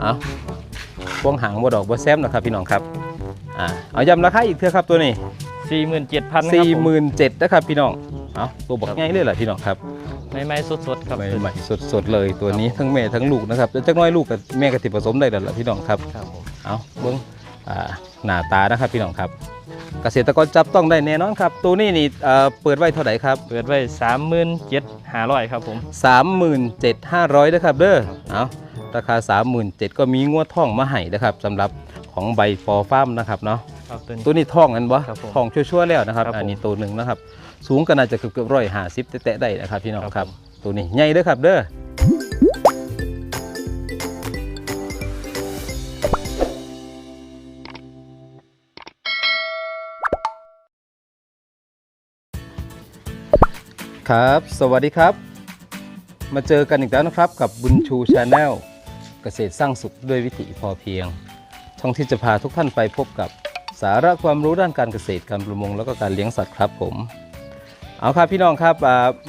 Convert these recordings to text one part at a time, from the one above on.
เอาพวงหางบ่ดอกบ่แซมนะครับพี่น้องครับอ่าเอาย้ำราคาอีกเท่าครับตัวนี้สี่หมื่นเจ็ดพันครับสี่ผมหมื่นเจ็ดนะครับพี่น้องเอาตัวบอกง่ายเลยเหรอพี่น้องครับไม่ไม่สดๆครับใหม่ๆสดๆเลยตัวนี้ทั้งแม่ทั้งลูกนะครับแล้วจักหน้อยลูกกับแม่กะติผสมได้แล้วล่ะพี่น้องครับครับผมเอาเบิ้งอ่าหน้าตานะครับพี่น้องครับเกษตรกรจับต้องได้แน่นอนครับ ตัวนี้นี่เอ่อเปิดไว้เท่าไหร่ครับ เปิดไว้สามหมื่นเจ็ดห้าร้อยครับผม37,500นะครับเด้อเอา ราคา 37,000ก็มีงวดท่องมาให้นะครับสำหรับของใบฟอร์ฟาร์มนะครับเนาะครับตัวนี้ ตัวนี้ท่องกันบ่ครับผมท่องชั่วๆแล้วนะครับ ครับผมอันนี้ตัวหนึ่งนะครับ สูงก็น่าจะเกือบๆร้อยห้าสิบแตะๆได้นะครับพี่น้องครับครับผมตัวนี้ใหญ่เด้อครับเด้อครับ สวัสดีครับ มาเจอกันอีกแล้วนะครับกับบุญชูชาแนล เกษตรสร้างสุขด้วยวิถีพอเพียง ช่องที่จะพาทุกท่านไปพบกับสาระความรู้ด้านการเกษตรการประมงแล้วก็การเลี้ยงสัตว์ครับผม เอาครับพี่น้องครับ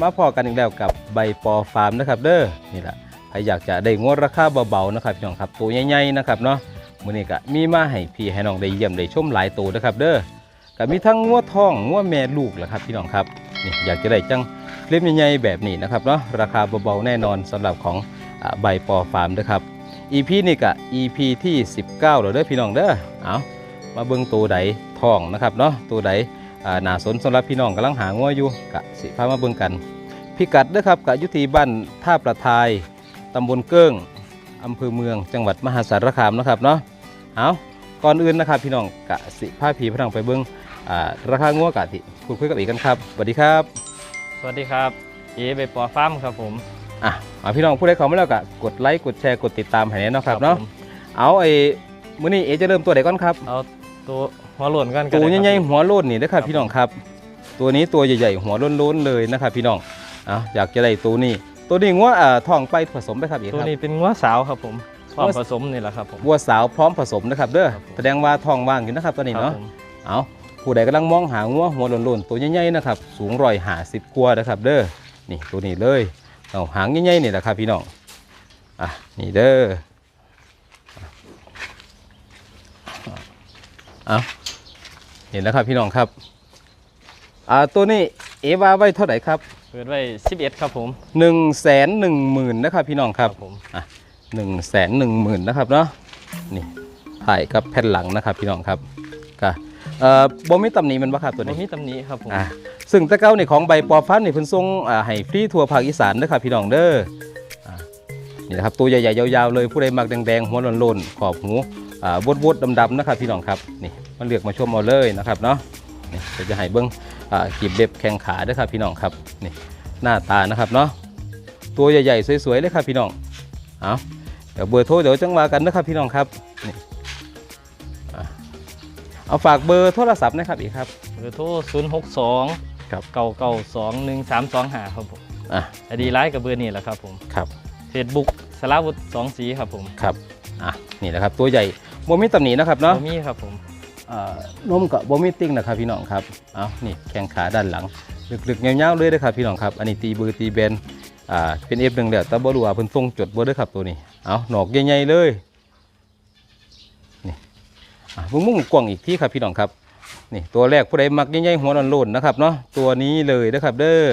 มาพอกันอีกแล้วกับใบปอฟาร์มนะครับ เด้อนี่แหละใครอยากจะได้งวดราคาเบาๆนะครับพี่น้องครับตัวใหญ่ๆนะครับเนาะมื้อนี้ก็มีมาให้พี่ให้น้องได้เยี่ยมได้ชมหลายตัวนะครับ เด้อก็มีทั้งงวดทองงวดแม่ลูกแหละครับพี่น้องครับนี่อยากจะได้จังเล่มใหญ่ๆแบบนี้นะครับเนาะราคาเบาๆแน่นอนสำหรับของใบปอฟาร์มนะครับ EP นี่ก็ EP ที่ 19แล้วเด้อพี่น้องเด้อเอามาเบิ่งตัวใดทองนะครับเนาะตัวใดอ่าน่าสนสำหรับพี่น้องกำลังหางัวอยู่กะสิพามาเบิ่งกัน พิกัดเด้อครับกะยุทีบ้านท่าประทายตำบลเกิ้งอำเภอเมืองจังหวัดมหาสารคามนะครับเนาะเอาก่อนอื่นนะครับพี่น้องกะสิพาผีพนังไปเบิ่งอ่าราคางัวกะที่พูดคุยกับอีกกันครับสวัสดีครับ สวัสดีครับเอใบปอฟ้ามครับผม อะเอาพี่น้องผู้ใดเข้ามาแล้วกะกดไลค์กดแชร์กดติดตามให้แน่เนาะครับเนาะผมเอาไอ้มื้อนี้เอจะเริ่มตัวไหนก่อนครับเอาตัวหัวโหล่นกันก็ตัวได้ครับใหญ่ๆหัวโล้นนี่นะครับพี่น้องครับ ตัวนี้ตัวใหญ่ๆหัวโล้นๆเลยนะครับพี่น้องอะอยากจะได้ตัวนี้ ตัวนี้งัวอ่าท้องไปผสมไปครับอีกตัวครับนี้เป็นงัวสาวครับผมพร้อมงัวผสมนี่แหละครับผมวัวสาวพร้อมผสมนะครับเด้อครับผมแสดงว่าท้องว่างอยู่นะครับตัวนี้ครับเนาะผมเอาผู้ใดกำลังมองหางัวหัวโล้นๆตัวใหญ่ๆนะครับสูงร้อยหาสิบกว่านะครับเด้อนี่ตัวนี้เลย เอาหางใหญ่ๆนี่แหละครับพี่น้อง อะนี่เด้อเอาเห็นแล้วครับพี่น้องครับ อ่าตัวนี้เอวาไว้เท่าไหร่ครับ เปิดไว้11 ครับผมหนึ่งแสนหนึ่งหมื่นนะครับพี่น้องครับผมหนึ่งแสนหนึ่งหมื่นนะครับเนาะ นี่ถ่ายกับแผ่นหลังนะครับพี่น้องครับก็ เอ่อบ่มีตำหนิมันบ่ครับตัวบ่นี้ มีตำหนิครับผม อ่าซึ่งแตะเก้านี่ของใบปอฟันนี่เพิ่นส่งอ่าให้ฟรีทั่วภาคอีสานนะครับพี่น้องเด้ออ่านี่นะครับตัวใหญ่ๆยาวๆเลยผู้ใดมักแดงๆหัวโลนๆขอบหูอ่าบดๆดำๆนะครับพี่น้องครับนี่มาเลือกมาชมเอาเลยนะครับเนาะนี่เดี๋ยวจะให้เบิ้งอ่ากีบเล็บแข้งขาเด้วยครับพี่น้องครับนี่หน้าตานะครับเนาะตัวใหญ่ๆสวยๆเลยครับพี่น้องเอาเดี๋ยวเบอร์โทรเดี๋ยวจังว่ากันนะครับพี่น้องครับนี่อ่า เอาฝากเบอร์โทรศัพท์นะครับอีกครับ เบอร์โทร062 ครับ เก่าเก่าสองหนึ่งสามสองหาครับผมอะอดีไลน์กับเบอร์นี่แหละครับผมครับเฟซบุ๊กสลาวุฒิสองสีครับผมครับอะนี่แหละครับตัวใหญ่โบมีตำหนินะครับเนาะ บ่มีครับผม อ่านมกับโบมีติ้งนะครับพี่น้องครับเอานี่แข้งขาด้านหลังลึกๆเงาวๆเลยนะครับพี่น้องครับ อันนี้ตีเบือตีแบนอ่าเป็นเอฟหนึ่งเดียวแต่บ่รู้ว่าเพิ่นทรงจดบ่เด้อครับตัวนี้เอาหนอกใหญ่ๆเลยนี่ อะมุ้งมุ้งกว้างอีกที่ครับพี่น้องครับนี่ตัวแรกผู้ใดมักใหญ่ๆหัวโลนๆนะครับเนาะตัวนี้เลยนะครับเด้อ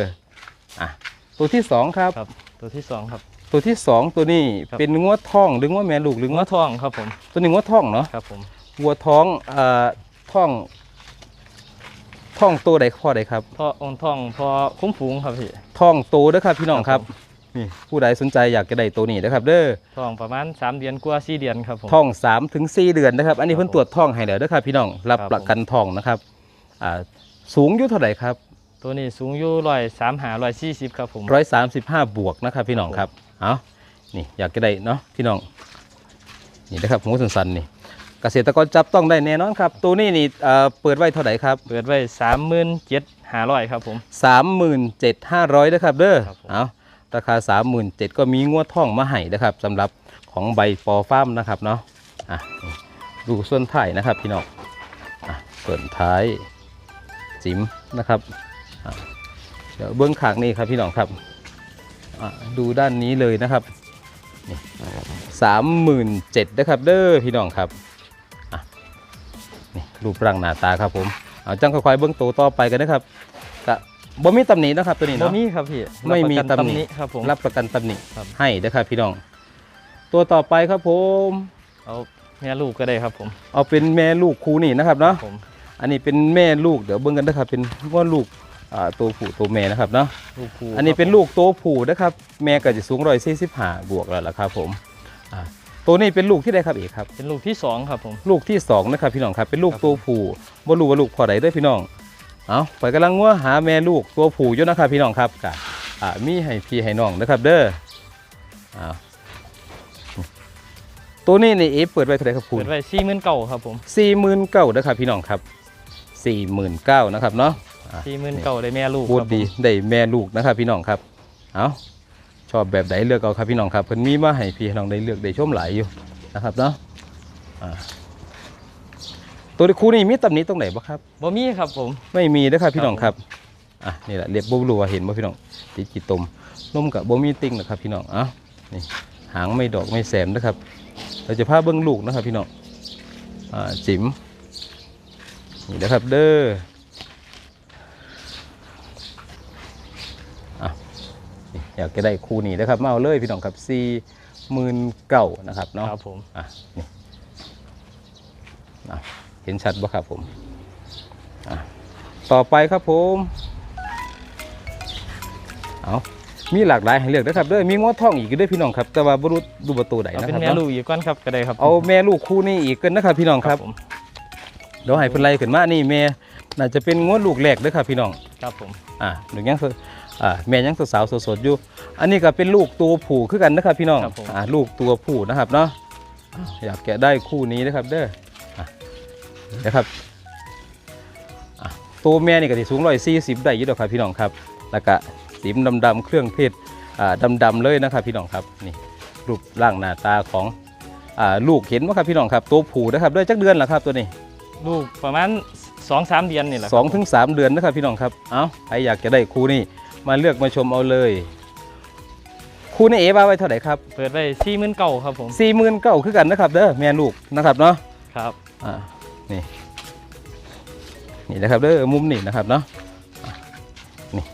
อะตัวที่สองครับ ครับ ตัวที่สองครับ ตัวที่สองตัวนี้ครับ เป็นงวดท้องหรืองวดแม่ลูกหรือถึงงวว่าดทองครับผม ตัวนี้งวดท้องเนาะครับผม วัวท้องเอ่อท้องท้องโตใดพ่อใดครับ พ่อองค์ทองพอคุ้มฝูงครับพี่ ท้องโตเด้อครับพี่น้องคครัรับบ นี่ผู้ใดสนใจอยากจะได้ตัวนี้นะครับ เด้อทองประมาณสามเดือนกว่าสี่เดือนครับผมท้อง3ถึง4เดือนนะครับ อันนี้ครับเพิ่นตรวจท้องให้แล้วเด้อครับ พี่น้องรับครับประกันท้องนะครับอ่าสูงอยู่เท่าไหร่ครับ ตัวนี้สูงอยู่ร้อยสามหาร้อยสี่สิบครับผม135บวกนะครับ พี่น้องครับเอานี่อยากจะได้เนาะพี่น้องนี่นะครับหูสันๆนี่เกษตรกรจับต้องได้แน่นอนครับ ตัวนี้นี่เอ่อเปิดไว้เท่าไหร่ครับ เปิดไว้สามหมื่นเจ็ดหาร้อยครับผม37,500นะครับเด้อครับผมเอา ราคา 37,000ก็มีงวดท่องมาให้นะครับสำหรับของใบปอฟ้ามนะครับเนาะอะดูส่วนท้ายนะครับพี่น้องอะเปิดท้ายจิ๋มนะครับเดี๋ยวเบื้องขางนี่ครับพี่น้องครับดูด้านนี้เลยนะครับสามหมื่นเจ็ดนะครับเด้อพี่น้องครับนี่รูปร่างหน้าตาครับผม เอาจังค่อยๆเบื้องตัวต่อไปกันนะครับ บ่มีตำหนินะครับตัวนี้บ่เนาะ มีครับพี่ไม่มีรับประกันตำหนิ ครับผม รับประกันตำหนิครับ ให้นะครับพี่น้อง ตัวต่อไปครับผม เอาแม่ลูกก็ได้ครับผมเอาเป็นแม่ลูกคู่นี่นะครับเนาะ ผมอันนี้เป็นแม่ลูกเดี๋ยวเบิ่งกันนะครับเป็นว่าลูกอ่าตัวผู้ตัวแม่นะครับเนาะ ลูกครูอันนี้เป็นลูกตัวผู้นะครับ แม่ก็จะสูงร้อยสี่สิบห้าบวกแล้วล่ะครับผมอ่าตัวนี้เป็นลูกที่ได้ครับเอกครับ เป็นลูกที่สองครับผม ลูกที่สองนะครับพี่น้องครับเป็นลูกครับ ตัวผู้บ่รู้ว่าลูกพอใดเด้วยพี่น้อง เอาไปกำลังว่าหาแม่ลูกตัวผู้อยู่นะครับพี่น้องครับกะอ่ามีให้พี่ให้น้องนะครับเด้อเอาตัวนี้นี่เอฟเปิดไว้เท่าไหร่ครับคุเปิณดไว้สี่หมื่นเก้าครับผมสี่หมื่นเก้านะครับพี่น้องครับสี่หมื่นเก้านะครับเนาะอะสี่หมื่นเก้าได้แม่ลูกพูดครับผมดีได้แม่ลูกนะครับพี่น้องครับเอาชอบแบบไหนเลือกเอาครับพี่น้องครับเพิ่นมีมาให้พี่ให้น้องได้เลือกได้ชมหลายอยู่นะครับเนาะอ่า ตัวครูนี่มีตำหนิตรงไหนบ้างครับ บ่มีครับผม ไม่มีนะครับพี่น้องครับครับอะนี่แหละเรียบบุบรัวเห็นบ่พี่น้องติดกีตมนมกับบ่มีติ่งนะครับพี่น้องเอ้านี่หางไม่ดอกไม่แสมนะครับ เราจะพาเบิ้งลูกนะครับพี่น้องอ่าจิ๋มนี่นะครับเด้ออะนี่อยากจะได้คู่นี้นะครับมาเอาเลยพี่น้องครับสี่หมื่นเก้านะครับเนาะครับผมอะนี่อะเห็นชัดบ่ครับผมอะต่อไปครับผมเอามีหลากหลายให้เลือกนะครับเด้อมีงอทองอีกเด้อพี่น้องครับ แต่ว่าบรุษดูประตูใดเอานะเป็คนรับแม่เนาะลูกอีกก้อนครับก็ได้ครับ เอาแม่ลูกคู่นี้อีกกันนะครับพี่น้องครับผมเดี๋ยวให้เพิ่นไล่ขึ้นมานี่แม่น่าจะเป็นงวดลูกแรกเด้อครับพี่น้องครับผมอ่าหนูยังสอ่าแม่ยังสาวๆสดๆอยู่ อันนี้ก็เป็นลูกตัวผู้คือกันนะครับพี่น้องอ่าลูกตัวผู้นะครับเนาะอ่าอยากแกะได้คู่นี้นะครับเด้ออะ นะครับอะตัวแม่นี่ก็สิสูงร้อยสี่สิบได้อยี่ดอกครับพี่น้องครับ แล้วก็สีมดำๆเครื่องเพชรอ่าดำๆเลยนะครับพี่น้องครับนี่รูปร่างหน้าตาของอ่าลูกเห็นไหมครับพี่น้องครับ ตัวผู้นะครับได้จักเดือนแล้วครับตัวนี้ ลูกประมาณสองสามเดือนนี่แหละสองถึงสามเดือนนะครับพี่น้องครับเอาใครอยากจะได้คู่นี้มาเลือกมาชมเอาเลยคู่นี้เอว่าไว้เท่าไหร่ครับเปิดไว้สี่หมื่นเก้าครับผมสี่หมื่นเก้าคือกันนะครับเด้อแม่ลูกนะครับเนาะครับอ่า นี่นี่นะครับเด้อมุมนี่นะครับเนาะอะนี่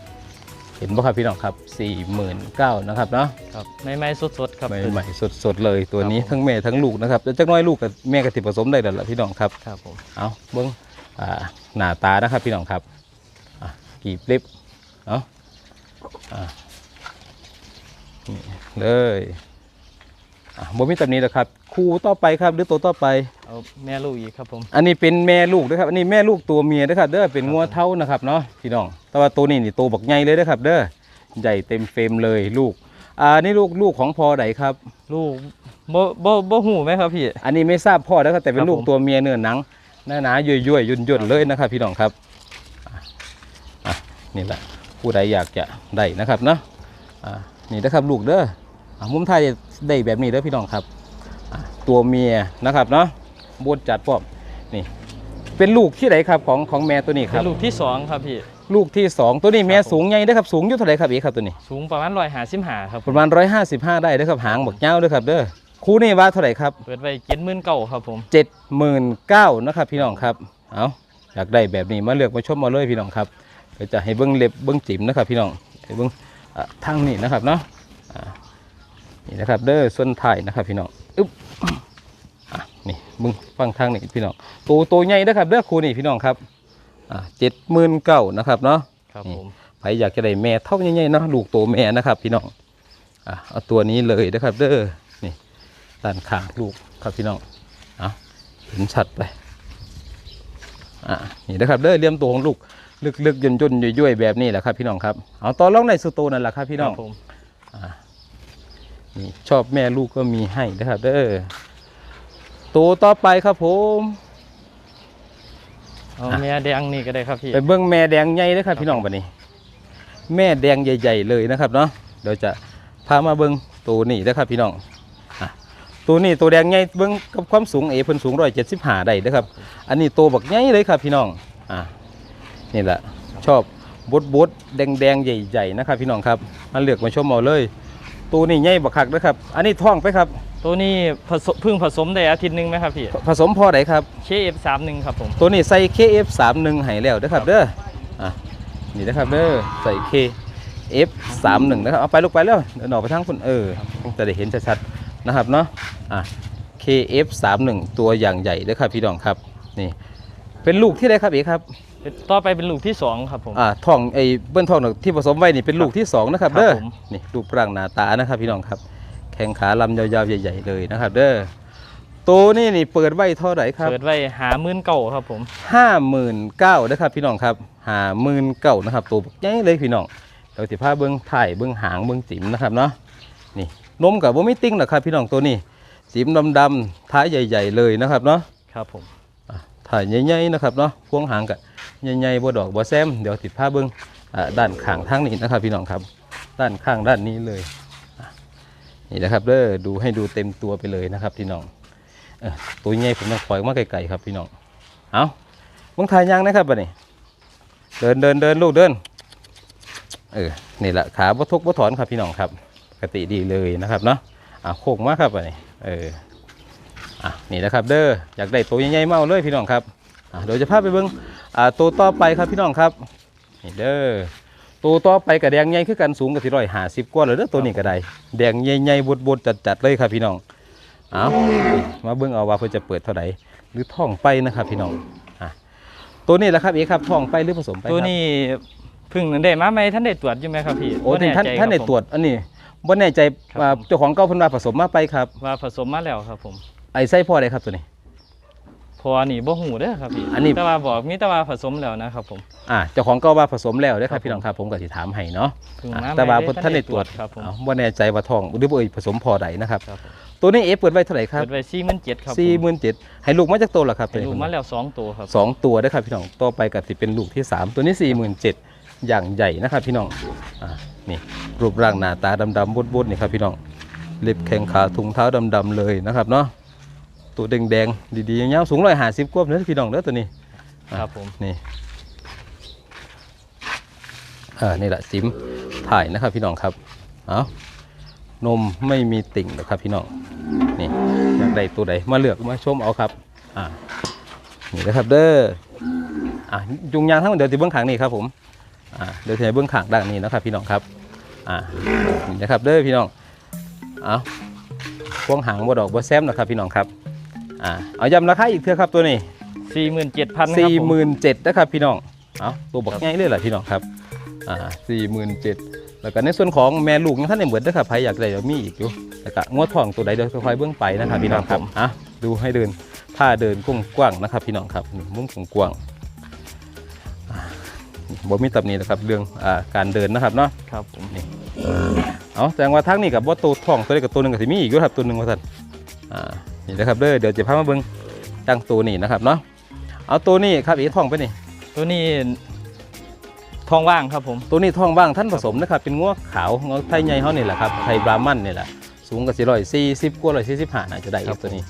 เห็นบ่ครับพี่น้องครับสี่หมื่นเก้านะครับเนาะครับไม่ไม่สดสดๆครับ ใหม่ๆสดๆเลยตัวนี้ครับผม ทั้งแม่ทั้งลูกนะครับแล้วจักหน้อยลูกกับแม่กับติผสมได้แล้วล่ะพี่น้องครับ ครับผม เอาเบิ้งอ่าหน้าตานะครับพี่น้องครับอะกีบเล็บเอาอะนี่เลยอะบ่มีตำหนี้แล้วครับ คู่ต่อไปครับหรือตัวต่อไป เอาแม่ลูกอีกครับผมอันนี้เป็นแม่ลูกนะครับอันนี้แม่ลูกตัวเมียนะครับเด้อเป็นงัวเท่านะครับเนาะพี่น้อง แต่ว่าตัวนี้นี่ตัวบักใหญ่เลยนะครับ เด้อใหญ่เต็มเฟรมเลยลูกอ่านี่ลูกลูกของพอไหนครับ ลูกบ่บ่บ่หูไหมครับพี่ อันนี้ไม่ทราบพ่อนะครับแต่เป็นครับลูกผม ตัวเมียเนื้อหนังหน้าหนาๆย่อยๆยุ่นยุ่นๆเลยนะครับ พี่น้องครับอะอะนี่แหละผู้ใดอยากจะได้นะครับเนาะอะนี่นะครับลูกเด้ออะมุมไทายได้แบบนี้เด้อพี่น้องครับอะ ตัวเมียนะครับเนาะบดจัดป้อมนี่ เป็นลูกที่ไหนครับของของแม่ตัวนี้คเป็รับ นลูกที่สองครับพี่ ลูกที่สองตัวนี้แม่ครับผม สูงใหญ่เด้อครับสูงอยู่เท่าไหร่ครับเอกครับตัวนี้ สูงประมาณร้อยหาสิบหาครับผปมระมาณ 155 ได้เด้อครับหางบักเจ้าเด้อครับเด้อคู่นี้ว่าเท่าไหร่ครับ เปิดไว้เจ็ดหมื่นเก้าครับผมเจ็ดหมื่นเก้านะครับพี่น้องครับ เอาอยากได้แบบนี้มาเลือกมาชมมาเลยพี่น้องครับเดี๋ยวจะให้เบิ้งเล็บเบิ้งจิ๋มนะครับพี่น้องให้เบิ้งอะทางนี้นะครับเนาะอ่านี่นะครับเด้อส่วนถ่ายนะครับพี่น้องอึ๊บ อะนี่เบิ้งฟังทางนี้พี่น้องตัวตัวใหญ่นะครับเด้อครูนี่พี่น้องครับอ่าเจ็ดหมื่นเก้านะครับเนาะครับนี่ผมใครอยากจะได้แม่เท่าใหญ่ๆเนาะลูกโตแม่นะครับพี่น้องอะเอาตัวนี้เลยนะครับ เด้อนี่ด้านข้างลูกครับพี่น้องเอาเห็นชัดไปอะนี่นะครับเด้อเลี่ยมตัวของลูกลึกๆย่นๆย่อยๆแบบนี้แหละครับพี่น้องครับเอาต่อรองในสุโตนั่นแหละครับพี่น้องครับผมนี่ชอบแม่ลูกก็มีให้นะครับ เด้อ ตัวต่อไปครับผมเอาแม่แดงนี่ก็ได้ครับพี่ไปเบิ้งแม่แดงใหญ่เด้อครับพี่น้องบัดนี้ แม่แดงใหญ่ ๆ เลยนะครับเนาะเดี๋ยวจะพามาเบิ้งตัวนี้นะครับพี่น้องอะตัวนี้ตัวแดงใหญ่เบิ้งกับความสูงเอเพิ่นสูงร้อยเจ็ดสิบห้าได้นะครับ อันนี้ตัวบักใหญ่เลยครับพี่น้องอะนี่แหละชอบบดบดแดงแดงๆใหญ่ๆนะครับพี่น้องครับมาเลือกมาชมเอาเลย ตัวนี้ใหญ่บักคักนะครับ อันนี้ท้องไปครับ ตัวนี้ผสมเพิ่งผสมได้อาทิตย์หนึงไหมครับพี่ ผสมพอไหนครับ KF31 ครับผม ตัวนี้ใส่ KF31 ให้แล้วเด้อครับเด้ออะนี่นะครับเด้อใส่ KF31 นะครับเอาไปลูกไปแล้วเดินออกไปทางคุณเออจะได้เห็นชัดๆนะครับเนาะอะ KF31 ตัวอย่างใหญ่เด้อครับพี่น้องครับนี่เป็นลูกที่ใดครับเอกครับเป็นต่อไปเป็นลูกที่สองครับผมอ่าท้องไอ้เบิ้ลท้องที่ผสมไว้นี่เป็นลูกที่สองนะครับครับเด้อผมนี่รูปร่างหน้าตานะครับพี่น้องครับ แข้งขาลำยาวๆใหญ่ๆเลยนะครับ เด้อตัวนี้นี่เปิดไว้เท่าไหร่ครับ เปิดไว้หาหมื่นเก่าครับผมห้าหมื่นเก้านะครับพี่น้องครับห้าหมื่นเก้านะครับ ตัวบักใหญ่เลยพี่น้องเราสิพาเบิ้งถ่ายเบิ้งหางเบิ้งจิ๋มนะครับเนาะนี่นมกับว่าไม่ติ้งหรอกครับ พี่น้องตัวนี้จิ๋มดำๆท้ายใหญ่ ๆ เลยนะครับเนาะครับผมอะถ่ายใหญ่ๆนะครับเนาะพวงหางกับใหญ่ๆบัวดอกบัวแซมเดี๋ยวติดผ้าเบิ้งอ่าด้านข้างทางนี้นะครับ พี่น้องครับ ด้านข้างด้านนี้เลยอะ นี่นะครับเด้อดูให้ดูเต็มตัวไปเลยนะครับพี่น้องเอตัวใหญ่ผมต้องปล่อยออกมาไกลๆครับพี่น้องเอาเบิ้งถ่ายยางนะครับบัดนี้ เดินเดินเดินลูกเดินเออนี่แหละขาบ่ทุกบ่ถอนครับพี่น้องครับปกติดีเลยนะครับเนาะอะโค้งมากครับบัดนี้เอออะนี่นะครับเด้ออยากได้ตัวใหญ่ๆมาเอาเลยพี่น้องครับอะเดี๋ยวจะพาไปเบิ่งอ่าตัวต่อไปครับพี่น้องครับนี่เด้อ ตัวต่อไปกับแดงใหญ่คือกันสูงกับสี่ร้อยห้าสิบกว่าเลยเด้อตัวนี้ก็ได้แดงใหญ่ๆบดๆจัดๆเลยครับพี่น้องเอามาเบิ่งเอาว่าเพิ่นจะเปิดเท่าไหร่หรือท่องไปนะครับพี่น้องอะตัวนี้แหละครับเอกครับท่องไปหรือผสมไปครับตัวนี้เพิ่งได้มาไหมท่านได้ตรวจอยู่ไหมครับพี่โอ้บ่ท่านใจท่านได้ครับผม ตรวจอันนี้บ่แน่ใจครับ ว่าผมเจ้าของเก่าเพิ่นว่าผสมมาไปครับว่าผสมมาแล้วครับผมไอ้ไส้พ่อใดครับตัวนี้เพ อนี่บ่หูเด้อครับพี่อันนี้ แต่ว่าบอกมีแต่ว่าผสมแล้วนะครับผมอ่าเจ้าของเก่าว่าผสมแล้วเด้อคครัรับบพี่น้องครับผมก็สิถามให้เนาะเพิ่งอะมาแต่ว่าใหม่เพิ่นท่านได้ตรวจครับผม เอาว่าแน่ใจว่าทองหรือบ่เอ่ยผสมพอใดนะครับ ครับผมตัวนี้เอฟเปิดไว้เท่าไหร่ครับเปิดไว้สี่หมื่นเจ็ดครับผมสี่หมื่นเจ็ดให้ลูกมาจากตัวละครับให้ลูกมาแล้วสองตัวครับ สองตัวได้อครับพี่น้องต่อไปก็สิเป็นลูกที่สามตัวนี้สี่หมื่นเจ็ดอย่างใหญ่นะครับพี่น้องอ่านี่รูปร่างหน้าตาดำๆบดๆนี่ครับพี่น้องเล็บแข้งขาถุงเท้าดำๆเลยนะครับเนาะ ตัวแดงๆดีๆยาวๆสูงร้อยห้าสิบกว่าเด้อพี่น้องเด้อตัวนี้ครับผมนี่อ่านี่แหละซิมถ่ายนะครับพี่น้องครับเอานมไม่มีติ่งนะครับพี่น้องนี่อยากได้ตัวใดมาเลือกมาชมเอาครับอ่านี่นะครับเด้ออ่ายุงยางทั้งหมดเดี๋ยวที่เบื้องขางนี่ครับผมอ่าเดี๋ยวที่เบื้องขางด้านนี้นะครับพี่น้องครับอ่านี่นะครับเด้อพี่น้องเอาพวงหางบดอกบดแซมนะครับพี่น้องครับ อ่าเอาย้ำราคาอีกเท่าครับตัวนี้สี่หมื่นเจ็ดพันครับสี่ผมหมื่นเจ็ดนะครับพี่น้องเอาตัวบอกครับง่ายเลยเหรอพี่น้องครับอ่าสี่หมื่นเจ็ดแล้วก็ในส่วนของแม่ลูกยังท่านในเหมือนนะครับใครอยากได้เดี๋ยวมีอีกอยู่แล้วก็งวดทองตัวใดเดี๋ยวค่อยๆเบื้องไปนะครับพี่น้องครับอะดูให้เดินท่าเดินกว้างๆนะครับ พี่น้องครับนี่มุมกว้างๆอ่าบ่มีตำหนินะครับเรื่องอ่าการเดินนะครับเนาะครับผมเอาแสดงว่าทั้งนี้กับว่าตัวทองตัวใดกับตัวหนึ่งกับสิมีอีกอยู่ครับตัวหนึ่งว่าท่านอ่า นี่นะครับเด้อเดี๋ยวจะพามาเบิ่งตั้งตัวนี้นะครับเนาะเอาตัวนี้ครับอีทองไปนี่ ตัวนี้ทองว่างครับผม ตัวนี้ทองว่างท่านผสมนะครับ เป็นงัวขาวงัวไทยใหญ่เขานี่แหละครับไทยบราหมันนี่แหละสูงกับสี่ร้อยสี่สิบกว่าร้อยสี่สิบห้าน่าจะได้ครับตัวนี้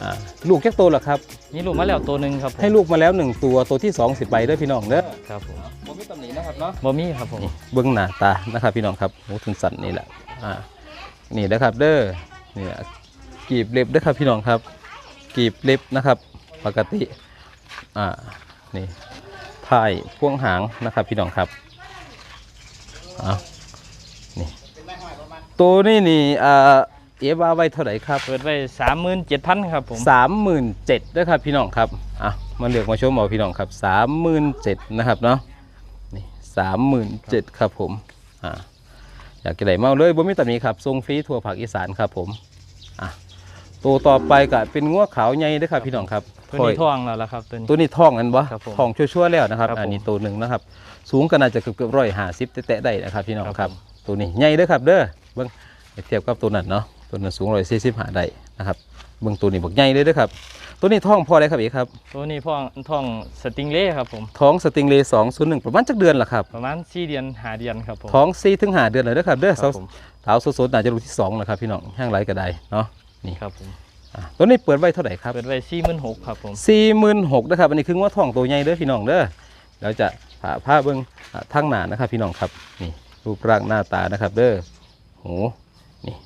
อ่าลูกแค่ตัวเหรอครับนี่ลูกมาแล้วตัวหนึ่งครับผมให้ลูกมาแล้วหนึ่งตัวตัวที่สองสิบใบเด้อพี่น้องเด้อครับผมผมมีตำหนินะครับเนาะบ่มีครับผมนี่เบื้องหน้าตานะครับพี่น้องครับหมูทุนสันนี่แหละอ่านี่นะครับเด้อนี่แหละ กีบเล็บเด้อครับพี่น้องครับ กีบเล็บนะครับ ปกติอ่านี่ถ่ายพ่วงหางนะครับพี่น้องครับเอานี่ตัวนี้นี่อ่าเอฟว่าไว้เท่าไหร่ครับเปิดไว้สามหมื่นเจ็ดพันครับผมสามหมื่นเจ็ดด้วยครับพี่น้องครับอะมาเลือกมาชมเอาพี่น้องครับสามหมื่นเจ็ดนะครับเนาะนี่สามหมื่นเจ็ดครับผมอ่าอยากจะได้เมาเลยบ่มีตำหนิครับทรงฟรีทั่วภาคอีสานครับผมอะ ตัวต่อไปก็เป็นงัวขาวใหญ่เด้วยครับพี่น้องครับตัวนี้ทองแล้วล่ะครับตัวนี้ตัวนี้ท้องอันบ่ครับผมท้องชั่วๆแล้วนะครับ ครับผมอันนี้ตัวหนึ่งนะครับ สูงก็น่าจะเกือบเกือบร้อยห้าสิบแตะๆได้นะครับพี่น้องครับครับผมตัวนี้ใหญ่เด้อครับ เด้อเบิ่งเทียบกับตัวนั้นเนาะตัวนั้นสูงร้อยสี่สิบห้าได้นะครับเบิ่งตัวนี้บักใหญ่เลยเด้อครับ ตัวนี้ท้องพอได้ครับเอกครับตัวนี้พ่องทองสติงเล่ครับผม ท้องสติงเลย์สองศูนย์หนึ่งประมาณจักเดือนละครับ ประมาณสี่เดือนหาเดือนครับผม ท้องสี่ถึงห้าเดือนเลยเด้อครับเด้อคสารัวบผมสาวสดๆน่าจะลูกที่สองนะครับพี่น้องห้างไรก็ได้เนาะ นี่ครับผมอะตัวนี้เปิดไว้เท่าไหร่ครับเปิดไว้สี่หมื่นหกครับผมสี่หมื่นหกนะครับอันนี้คือว่าท้องตัวใหญ่เด้อพี่น้องเด้อเราจะผ่าผ้าเบิ้งอะทางหน้านะครับ พี่น้องครับนี่รูปร่างหน้าตานะครับ เด้อโหนี่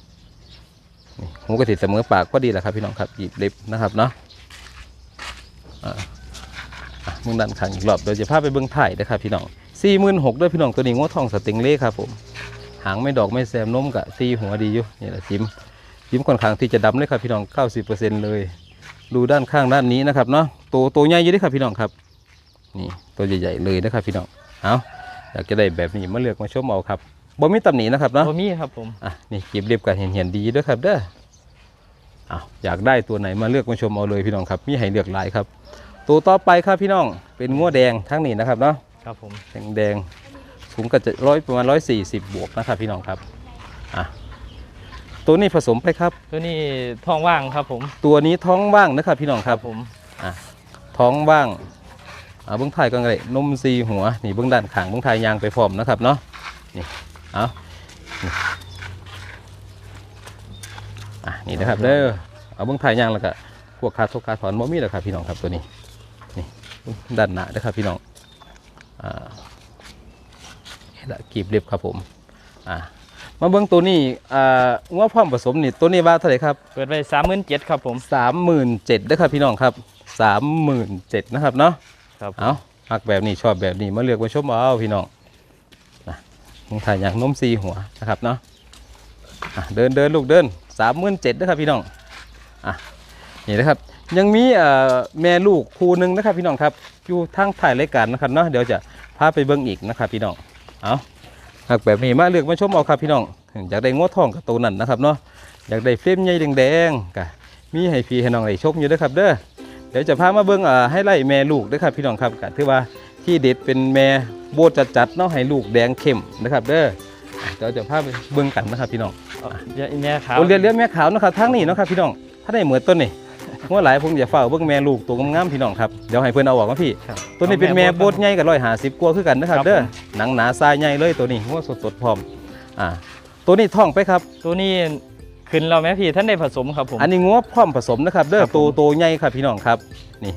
นี่หูกระติดเสมอปากก็ดีแหละครับ พี่น้องครับหยิบเล็บนะครับเนาะอ่าอะมึงดันขังอีกรอบเดี๋ยวจะพาไปเบิ้งไถ่นะครับพี่น้องสี่หมื่นหกด้วยพี่น้องตัวนี้งวทองสติงเล่ครับผมหางไม่ดอกไม่แซมนมกะตีหัวดีอยู่นี่แหละจิ้ม จิ้มค่อนข้างที่จะดำเลยครับพี่น้องเก้าสิบเปอร์เซ็นต์เลย ดูด้านข้างด้านนี้นะครับเนาะตัวตัวใหญ่อยู่เด้วยครับพี่น้องครับ นี่ตัวใหญ่ๆเลยนะครับพี่น้องเอาอยากจะได้แบบนี้มาเลือกมาชมเอาครับบ่มีตำหนินะครับเนาะบ่มีครับผมอะนี่กีบเรียบกันเห็นเห็นๆดีเด้วยครับเด้อเอาอยากได้ตัวไหนมาเลือกมาชมเอาเลยพี่น้องครับมีให้เลือกหลายครับ ตัวต่อไปครับพี่น้องเป็นงัวแดงทั้งนี้นะครับเนาะครับผมแดงแดงๆสูงก็จะร้อยประมาณร้อยสี่สิบบวกนะครับพี่น้องครับอะ ตัวนี้ผสมไปครับ ตัวนี้ท้องว่างครับผม ตัวนี้ท้องว่างนะครับพี่น้องครับผมท้องว่างอ่าเบื้องท้ายก็ไงนมซีหัวนี่เบื้องด้านข้างเบื้องท้ายยางไปพร้อมนะครับเนาะนี่เอานี่อะนี่นะครับเด้อเอาเบื้องท้ายยางแล้วก็พวกคาทกคาถอนบ่มีแล้วครับพี่น้องครับตัวนี้นี่ด้านหน้าเด้อครับพี่น้องอ่าเห็นละกีบเรียบครับผมอ่า มาเบื้องตัวนี้อ่างัวพร้อมผสมนี่ตัวนี้ว่าเท่าไหร่ครับเปิดไว้สามหมื่นเจ็ดครับผมสามหมื่นเจ็ดนะครับพี่น้องครับสามหมื่นเจ็ดนะครับเนาะครับผมเอาหักแบบนี้ชอบแบบนี้มาเลือกมาชมเอาพี่น้องนะมึงถ่ายอย่างนมซีหัวนะครับเนาะอะเดินเดินลูกเดินสามหมื่นเจ็ดนะครับพี่น้องอะนี่นะครับยังมีเอ่อแม่ลูกคู่หนึ่งนะครับพี่น้องครับอยู่ทางถ่ายรายการนะครับเนาะเดี๋ยวจะพาไปเบิ้งอีกนะครับพี่น้องเอา หักแบบนี้มาเลือกมาชมเอาครับพี่น้องอยากได้งวดทองกับตัวนั้นนะครับเนาะอยากได้เฟรมใหญ่แดงๆกะมีให้พี่ให้น้องได้ชมอยู่เด้วยครับเด้อเดี๋ยวจะพามาเบิ้งอ่าให้ไล่แม่ลูกด้วยครับพี่น้องครับก็ถือว่าที่เด็ดเป็นแม่โบดจัดๆเนาะให้ลูกแดงเข้มนะครับ เด้ออะเดี๋ยวจะพาไปเบิ้งกันนะครับพี่น้องเอาเดี๋ยวอีแม่ขาวโอเรียนเลี้ยงแม่ขาวนะครับทางนี้เนาะครับพี่น้องถ้าได้เหมือนต้นนี่ เมื่อหลายผมจะเฝ้าเบิ้งแม่ลูกตัวงามๆพี่น้องครับเดี๋ยวให้เพื่อนเอาออกมาพี่ ครับตัวนี้เป็นแม่โบดใหญ่กับร้อยหาสิบกว่าคือกันนะครับครับเด้อผมหนังหนาทรายใหญ่เลยตัวนี้หัวสดๆพร้อมอ่าตัวนี้ท้องไปครับ ตัวนี้ขึ้นเราไหมพี่ท่านได้ผสมครับผม อันนี้งัวพร้อมผสมนะครับเด้อครับผม ตัวโตใหญ่ครับพี่น้องครับนี่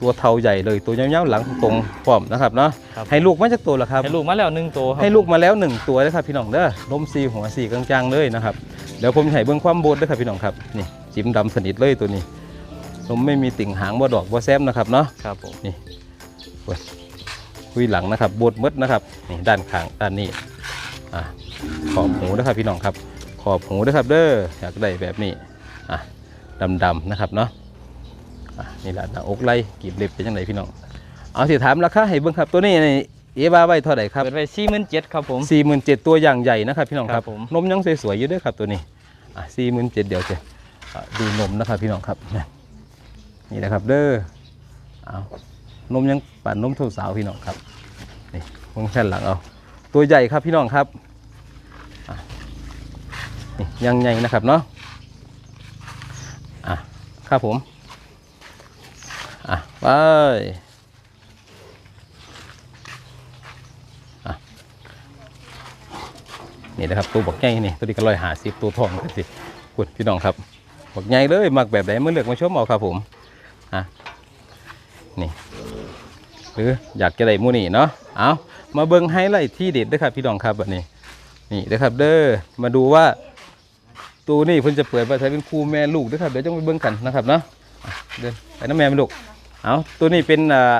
ตัวเทาใหญ่เลยตัวยาวๆหลังตรงพร้อมนะครับเนาะครับให้ลูกมาจากตัวละครับ ให้ลูกมาแล้วหนึ่งตัวครับให้ลูกมาแล้วหนึ่งตัวนะครับพี่น้องเด้อลมซีหัวสีกลางๆเลยนะครับเดี๋ยวผมจะให้เบื้องความโบดด้วยครับพี่น้องครับนี่จิ้มดำสนิทเลยตัวนี้ นมไม่มีติ่งหางบ่ดอกบ่แซมนะครับเนาะครับผมคุยหลังนะครับโบดมดนะครับนี่ด้านข้างด้านนี้อะขอบหูนะครับพี่น้องครับ ขอบหูนะครับเด้ออยากได้แบบนี้อะดำๆนะครับเนาะอะนี่แหละหน้าอกไหล่กีบเล็บเป็นยังไงพี่น้องเอาสิถามราคาให้เบิ่งครับตัวนี้นี่เอบาไว้เท่าไหร่ครับเปิดไว้สี่หมื่นเจ็ดครับผมสี่หมื่นเจ็ดตัวอย่างใหญ่นะครับพี่น้องคครัรับบผมนมยังสวยๆอยู่ด้วยครับตัวนี้อะสี่หมื่นเจ็ดเดี๋ยวจะอะดูนมนะครับพี่น้องครับ นี่นะครับเด้อเอานมยังปั่นนมท่สาวพี่น้องครับนี่วงแค่นหลังเอาตัวใหญ่ครับพี่น้องครับนี่ยังใหญ่นะครับเนาะอะครับผมอะไปนี่นะครับตัวบักใหญ่นี่ตัวนี้ก็ร้อยหาสิบตัวทองกันสิคุณพี่น้องครับบักใหญ่เลยมักแบบไหนเมื่อเลือกมาชมเอาครับผมอะนี่ หรืออยากจะได้หมูนี่เนาะเอามาเบิ้งไฮไลท์ที่เด็ดเด้วยครับพี่น้องครับแบบนี้นี่นะครับเด้อมาดูว่าตัวนี้เพิ่นจะเปิดไปใช้เป็นคู่แม่ลูกเด้วยครับเดี๋ยวจะไปเบิ้งกันนะครับเนาะอะเดินไปน้ำแม่เป็นลูกเอาตัวนี้เป็นอ่า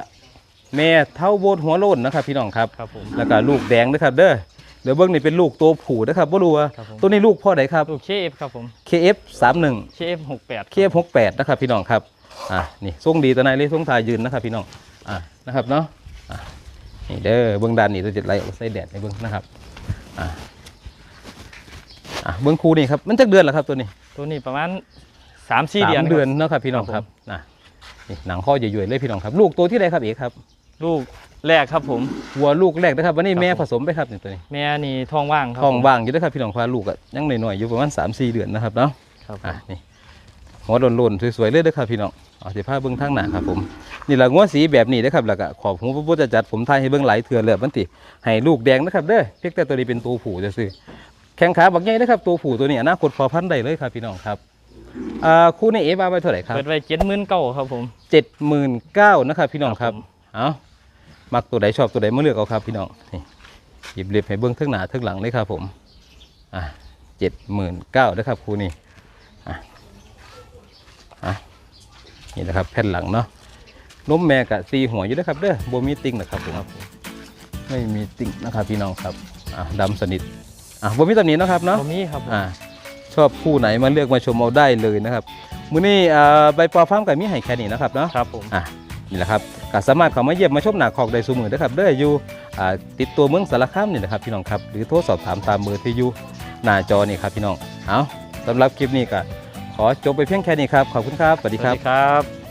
แม่เท่าโบดหัวโล้นนะครับ พี่น้องครับครับผมแล้วก็ลูกแดงนะครับเด้อเดี๋ยวเบิ้งนี่เป็นลูกตัวผู้นะครับบ่รู้ว่าครับผมตัวนี้ลูกพ่อไหนครับลูกเคเอฟครับผม KF 31เคเอฟหกแปด KF 68นะครับพี่น้องครับอะนี่ทรงดีตัวไหนเลยทรงทายยืนนะครับพี่น้องอะ นะครับเนาะอะนี่เด้อเบิ้งด้านนี้ตัวจะไล่เอาใส่แดดในเบิ้งนะครับอะอะเบิ้งคูนี่ครับมันจักเดือนแล้วครับตัวนี้ตัวนี้ประมาณสามสี่สามเดือนครับเดือนเนาะครับพี่น้องครับนะนี่หนังข้อใหญ่ๆเลยพี่น้องครับ ลูกตัวที่ใดครับเอกครับ ลูกแรกครับผมวัวลูกแรกนะครับวันนี้ครับแม่ผมผสมไปครับนี่ตัวนี้ แม่นี่ท้องว่างครับท้องผมว่างอยู่ด้วยครับพี่น้องพาลูกอะยังหน่อยๆอยู่ประมาณ3 4เดือนนะครับเนาะครับผมอะนี่ หัวโลนๆสวยๆเลยเด้อครับพี่น้องเอาสิผ้าเบิ้งทางหน้าครับผมนี่แหละงัวสีแบบนี้เด้อครับแล้วก็ขอบหูพระพุทธจัดผมทายให้เบิ้งหลายเถื่อเลยมันติให้ลูกแดงนะครับเด้อเพียงแต่ตัวนี้เป็นตัวผู้จะซื้อๆแข้งขาบักใหญ่นะครับตัวผู้ตัวนี้อนาคตพอพันธุ์ได้เลยครับพี่น้องครับอ่าคู่นี้เอฟอาไปเท่าไหร่ครับเปิดไว้เจ็ดหมื่นเก้าครับผมเจ็ดหมื่นเก้านะครับพี่น้องครับครับผมเอามักตัวใดชอบตัวใดมาเลือกเอาครับพี่น้องนี่หยิบเรียบให้เบิ้งเทั้งหน้าเทั้งหลังเลยครับผมอะเจ็ดหมื่นเก้านะครับครูนี่ อะนี่นะครับแผ่นหลังเนาะนมแม่กะตีหัวอยู่นะครับเด้อโบมีติ่งนะครับผมไม่มีติ่งนะครับพี่น้องครับอะดำสนิทอะโบมีตำหนิเนาะครับเนาะตัวนี้ครับผมอ่าชอบคู่ไหนมาเลือกมาชมเอาได้เลยนะครับมื้อนี้อ่าใบปอฟาร์มกับมีให้แค่นี้นะครับเนาะครับผมอะนี่แหละครับก็สามารถเข้ามาเยี่ยมมาชมหนาคอกได้สูมือนะครับเด้ออยู่อ่าติดตัวเมืองสารคามนี่นะครับพี่น้องครับหรือโทรสอบถามตามเบอร์ที่อยู่หน้าจอนี่ครับพี่น้องเอาสำหรับคลิปนี้ก็ ขอจบไปเพียงแค่นี้ครับ ขอบคุณครับ สวัสดีครับครับ